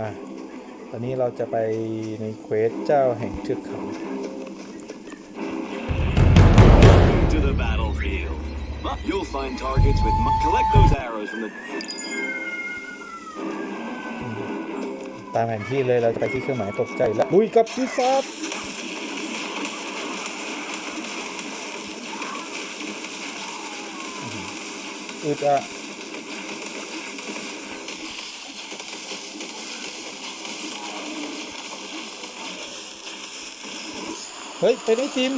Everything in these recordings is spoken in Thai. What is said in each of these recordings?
อะตอนนี้เราจะไปในเควสเจ้าแห่งเทือกเขา to the battlefield. You'll find targets with. mu- Collect those arrows from the. ตามแผนที่เลยเราจะไปที่เครื่องหมายตกใจแล้วลุยกับพิซซ่าจอึดอะ เฮ้ยไปไหนจิม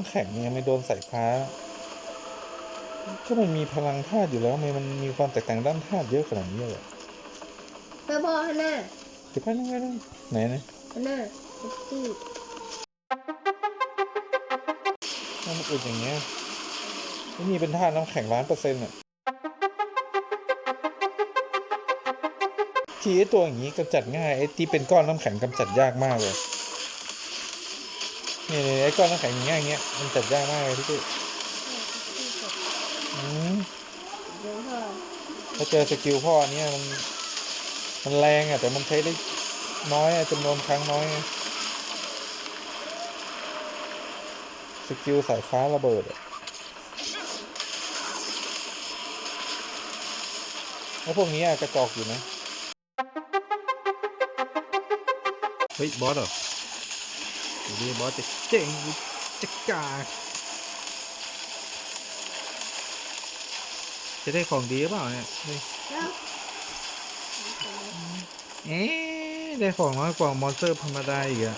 ำแข็งไงไม่โดนสายฟ้า ก็มันมีพลังธาตุอยู่แล้วทำไมมันมีความแตกต่างด้านธาตุเยอะขนาดนี้เลยเพื่อพ่อฮันน่าเดี๋ยวไปนั่งไปนั่งไหนนะฮันน่าที่มันอึดอย่างเงี้ยไม่มีเป็นธาตุน้ำแข็งล้านเปอร์เซ็นต์อะทีไอตัวอย่างนี้กำจัดง่ายไอ้ที่เป็นก้อนน้ำแข็งกำจัดยากมากเลย นี่ๆไอ้ก้อนน้ำแข็งอย่างเงี้ยอย่างเงี้ยมันจัดยากมากเลยพี่ตุ้ยอืมเดี๋ยวพ่อถ้าเจอสกิลพ่อเนี้ยมันมันแรงอะแต่มันใช้ได้น้อยอะจำนวนครั้งน้อยสกิลสายฟ้าระเบิดอะแล้วพวกนี้อะกระจอกอยู่นะ เฮ้ย บอสเหรอ ดูดิบอสจะเจ๋งหรือจะกาจะได้ของดีหรือเปล่าเนี่ยเฮ้ยแล้วเอ๊ได้ของน้อยกว่ามอนสเตอร์ธรรมดาอีกอะ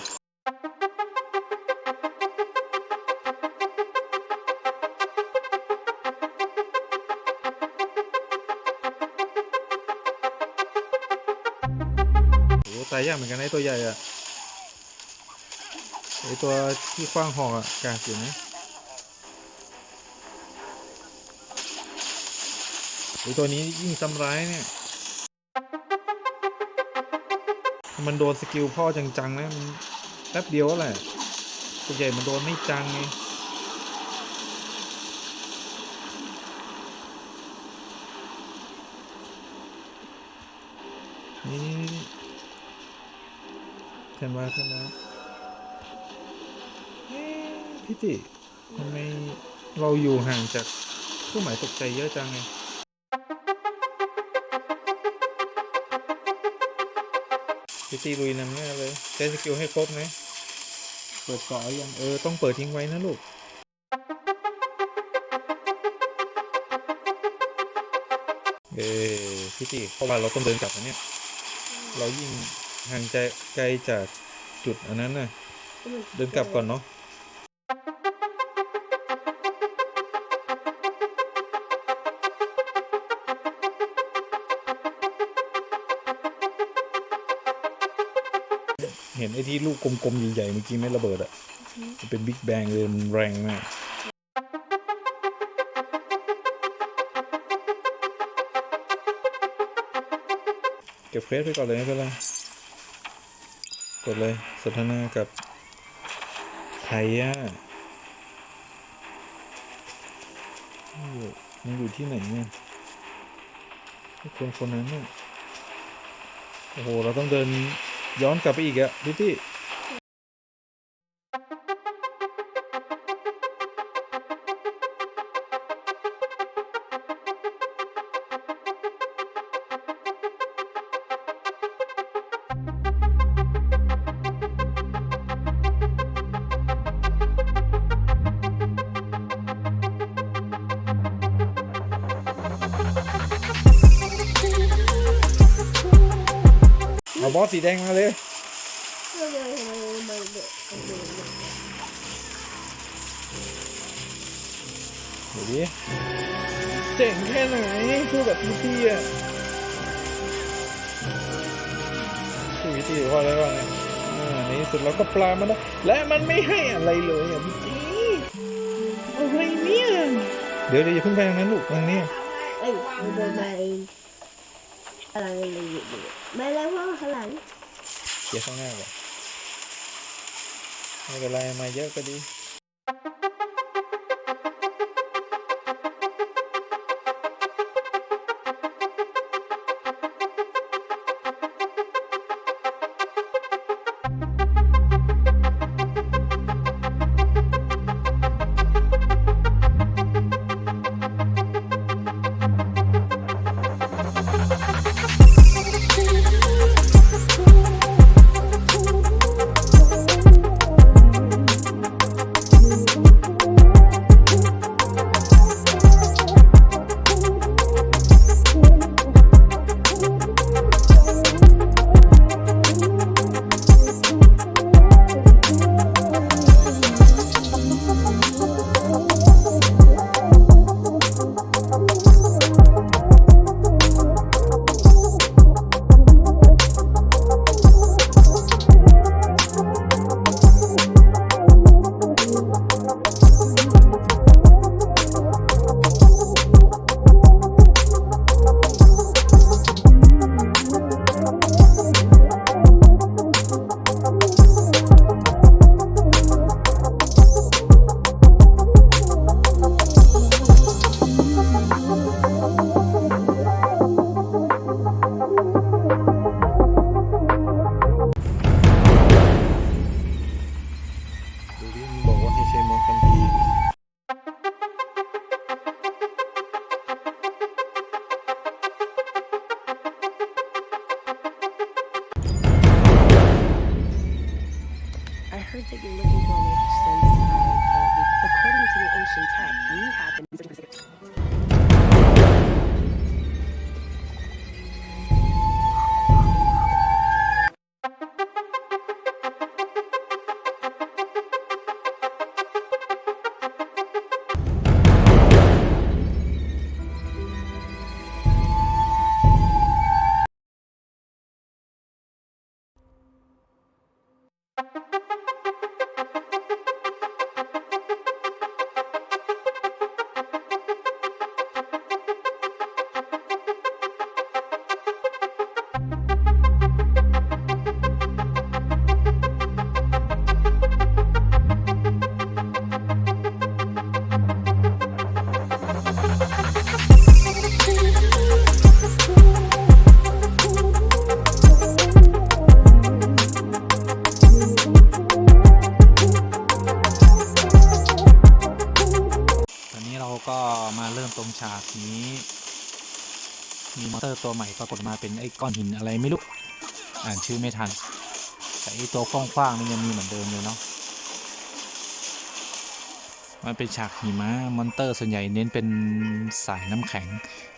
โอ้ตายยากเหมือนกันไอ้ตัวใหญ่อะ ไอตัวที่คว้างหอกอะกากอยู่นะไอตัวนี้ยิ่งซ้ำร้ายเนี่ย มันโดนสกิลพ่อจังๆนะมันแป๊บเดียวแหละส่วนใหญ่มันโดนไม่จังไงนี่นี่นี่ขึ้นมาขึ้นมาเอ๊ะ พี่ติทำไมเราอยู่ห่างจากเครื่องหมายตกใจเยอะจังไงพี่ตีลุยนำหน้าเลยใช้สกิลให้ครบนะเปิดเกาะหรือยังเออต้องเปิดทิ้งไว้นะลูกเออพี่ตีเพราะว่าเราต้องเดินกลับนะเนี่ย เรายิ่งห่างใจไกลจากจุดอันนั้นน่ะ เดินกลับก่อนเนาะ ห็นไอ้ที่ลูกกลมๆใหญ่ๆเมื่อกี้ไหม่ระเบิดอะมันเป็นบิ๊กแบงเลยมันแรงมากเก็บเควสไปก่อนเลยไม่เป็นไรกดเลยสนทนากับใครอะมันอยู่มันอยู่ที่ไหนเนี่ยไอ้คนคนนั้นเนี่ยโอ้โห เราต้องเดิน ย้อนกลับไปอีกอะพี่พี่ บอสสีแดงมาเลยด็กมันเด็กเดี๋ยวดิเจ๋งแค่ไหนสู้กับพี่พี่อะพี่พี่ว่าอะไรบ้างเนี่ยอ่านี่สุดเราก็ปลามันได้และมันไม่ให้อะไรเลยอะพี่จีอะไรเนี่ยเดี๋ยวเดี๋ยวอย่าเพิ่งไปทางนั้นลูกทางนี้เอ้ยมันเดินมาเอง อะไรเลยอยู่ดีไม่แล้วว่าข้างหลังเดี๋ยวข้างหน้าก่อนไม่เป็นไรมาเยอะก็ดี ก้อนหินอะไรไม่รู้อ่านชื่อไม่ทัน แต่ไอตัวกว้างๆนี่ยังมีเหมือนเดิมเลยเนาะมันเป็นฉากหิมะมอนเตอร์ส่วนใหญ่เน้นเป็นสายน้ำแข็ง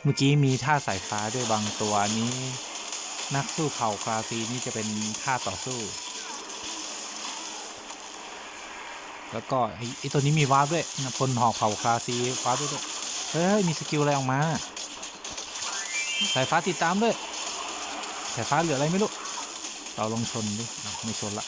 เมื่อกี้มีท่าสายฟ้าด้วยบางตัวนี้ นักสู้เผ่าคลาซีนี่จะเป็นท่าต่อสู้ แล้วก็ไอ้ตัวนี้มีวาร์ปด้วยพลหอกเผ่าคลาซีวาร์ปด้วยด้วยเฮ้ยมีสกิลอะไรออกมา สายฟ้าติดตามด้วย สายฟ้าเหลืออะไรไม่รู้ เราลองชนดิไม่ชนละ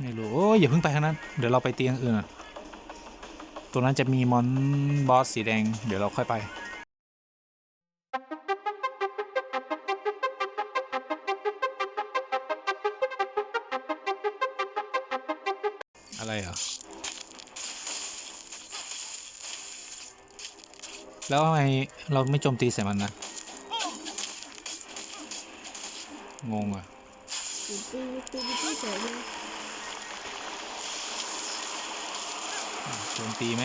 ไม่รู้โอ้ยอย่าเพิ่งไปทางนั้น เดี๋ยวเราไปเตียงอื่นอะตัวนั้นจะมีมอนบอสสีแดง เดี๋ยวเราค่อยไป แล้วทำไมเราไม่โจมตีใส่มันนะ งงอะตีตีตีตีเฉยเลยโจมตีไหม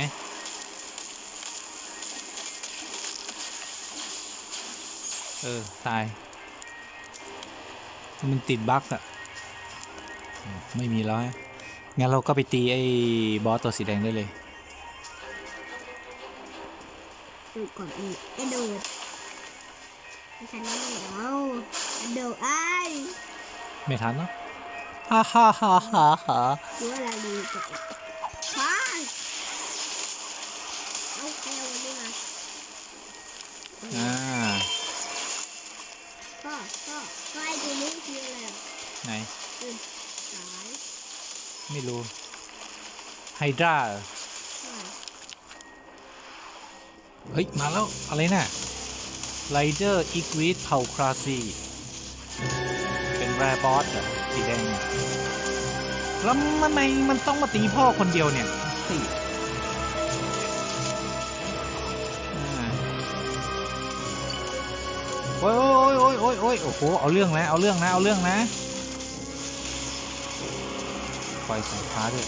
เออ ตาย มันติดบั๊กอะอืมไม่มีแล้วฮะงั้นเราก็ไปตีไอ้บอสตัวสีแดงได้เลย ดูก่อนอีกกระโดดไม่ทันแล้วไม่เอากระโดดไอ้ายไม่ทันเนาะฮ่าฮ่าฮ่าฮ่าฮ่าดูอะไรดีก่อนพายเอาแก้วนี่มาอ่าพ่อพ่อพ่อไอ้ตัวนี้คืออะไรอะไหนสายไม่รู้ไฮดรา พ่อ เฮ้ย มาแล้ว อะไรน่ะไรเดอร์อีกวีดเผ่าคราซี เป็นแรบอสเหรอสีแดงแล้วทำไมมันต้องมาตีพ่อคนเดียวเนี่ยตีอ่าโอ้ยโอ้ยโอ้ยโอ้ยโอ้ยโอ้โห เอาเรื่องนะ เอาเรื่องนะ เอาเรื่องนะ ปล่อยสายฟ้าด้วย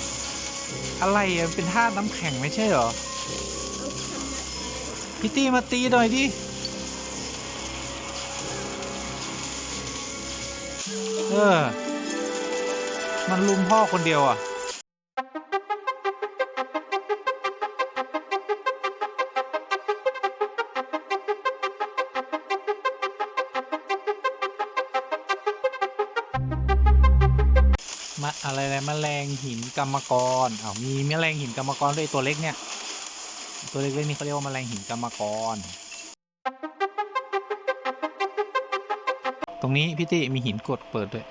อะไรเป็นท่าน้ำแข็งไม่ใช่เหรอ พี่ตี้มาตีหน่อยดิเออ มันลุมพ่อคนเดียวอะมาอะไรนะแมลงหินกรรมกรอ้าวมีแมลงหินกรรมกรด้วยตัวเล็กเนี่ย ตัวเล็กๆนี่เขาเรียกว่าแมลงหินกรรมกร ตรงนี้พี่ติมีหินกดเปิดด้วย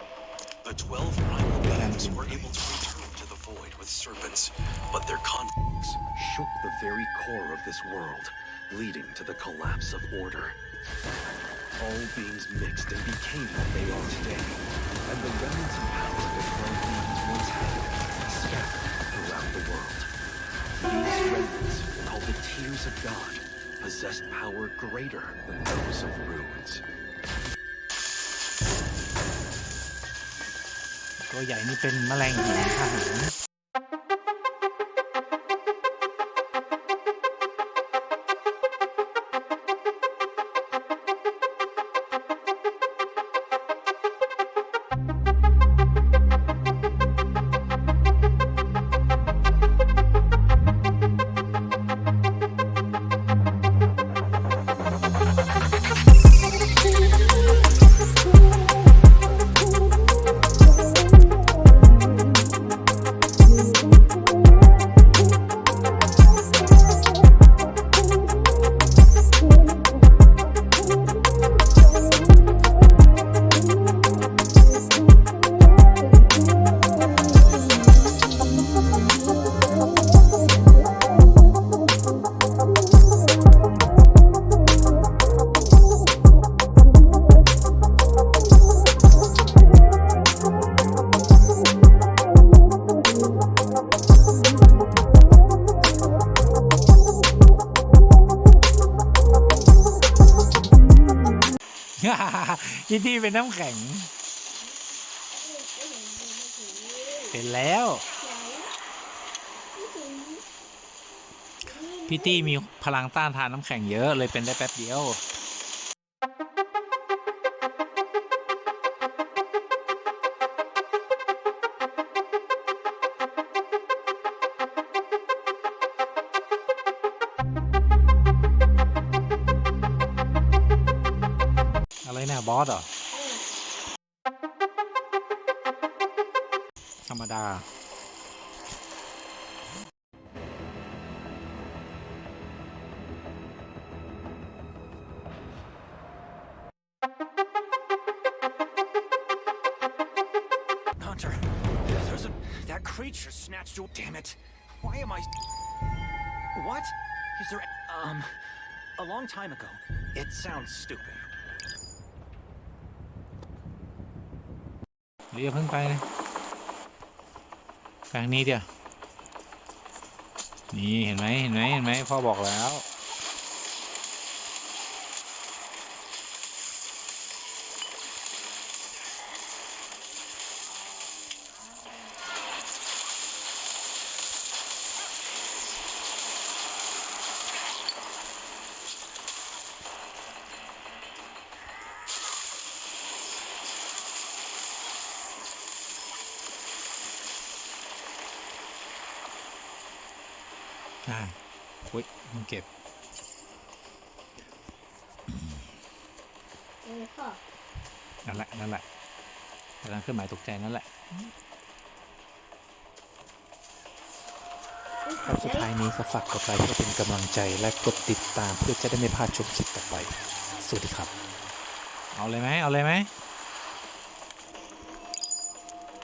The 12 primal beings were able to return to the void with serpents, but their conflicts shook the very core of this world, leading to the collapse of order. All beings mixed and became what they are today, and the remnants and power that twelve beings once had scattered Tears of God, possessed power greater than those of runes. ตัวใหญ่นี่เป็นแมลงหินทหาร พี่ตี้มีพลังต้านทานน้ำแข็งเยอะเลยเป็นได้แป๊บเดียวอะไรนี่บอสเหรอ ธรรมดา snatched you. Damn it. Why am I. What? Is there. Um. A long time ago. It sounds stupid. เดี๋ยวอย่าเพิ่งไปนะไปทางนี้เดี๋ยว นี่เห็นไหมเห็นไหมเห็นไหมพ่อบอกแล้ว อ่าอุ้ยมันเก็บเออพ่อนั่นแหละนั่นแหละกำลังเครื่องหมายตกใจนั่นแหละครับสุดท้ายนี้ก็ฝากกดไลค์เพื่อเป็นกำลังใจและกดติดตามเพื่อจะได้ไม่พลาดชมคลิปต่อไป สวัสดีครับ เอาเลยไหมเอาเลยไหมเ